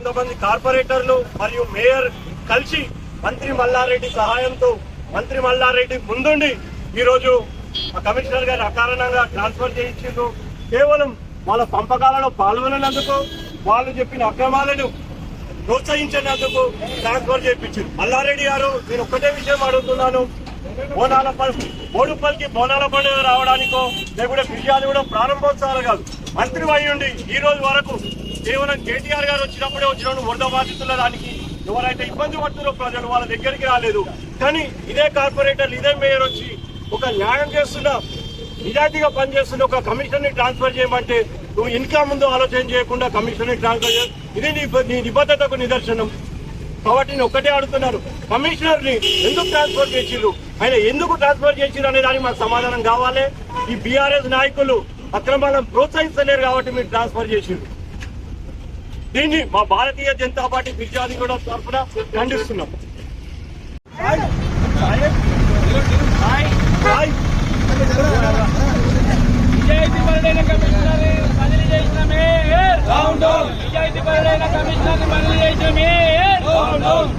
కొంతమంది కార్పొరేటర్లు మరియు మేయర్ కలిసి మంత్రి మల్లారెడ్డి సహాయంతో మంత్రి మల్లారెడ్డి ముందుండి ఈరోజు కమిషనర్ గారు అకారణంగా ట్రాన్స్ఫర్ చేయించిండ్రు. కేవలం వాళ్ళ పంపకాలలో పాల్గొననందుకు వాళ్ళు చెప్పిన అక్రమాలను ప్రోత్సహించినందుకు ట్రాన్స్ఫర్ చేయించారు మల్లారెడ్డి గారు నేను ఒక్కటే విషయం అడుగుతున్నాను. బోనాల పండుగ బోడుపల్లికి బోనాల పండుగ రావడానికో లేకుంటే ఫిర్యాదు కూడా ప్రారంభోత్సవాలు కాదు. మంత్రి అయ్యుండి ఈ రోజు వరకు కేవలం కేటీఆర్ గారు వచ్చినప్పుడే వచ్చినప్పుడు వరద బాధితుల దానికి ఎవరైతే ఇబ్బంది పడుతున్నారో ప్రజలు వాళ్ళ దగ్గరికి రాలేదు. కానీ ఇదే కార్పొరేటర్ ఇదే మేయర్ వచ్చి ఒక న్యాయం చేస్తున్న నిజాయితీగా పనిచేస్తున్న ఒక కమిషన్ని ట్రాన్స్ఫర్ చేయమంటే నువ్వు ఇంకా ముందు ఆలోచన చేయకుండా కమిషన్ని ట్రాన్స్ఫర్ చేయ ఇది నీ నీ నిబద్ధతకు నిదర్శనం. కాబట్టి నేను ఒక్కటే అడుగుతున్నాను కమిషనర్ని ఎందుకు ట్రాన్స్ఫర్ చేసిర్రు? ఆయన ఎందుకు ట్రాన్స్ఫర్ చేసిర్రు అనే దానికి మాకు సమాధానం కావాలి. ఈ బీఆర్ఎస్ నాయకులు అక్రమాలను ప్రోత్సహిస్తలేరు కాబట్టి మీరు ట్రాన్స్ఫర్ చేసిర్రు. దీన్ని మా భారతీయ జనతా పార్టీ ఫిర్యాదు కూడా తరఫున ఖండిస్తున్నాం. కమిషనర్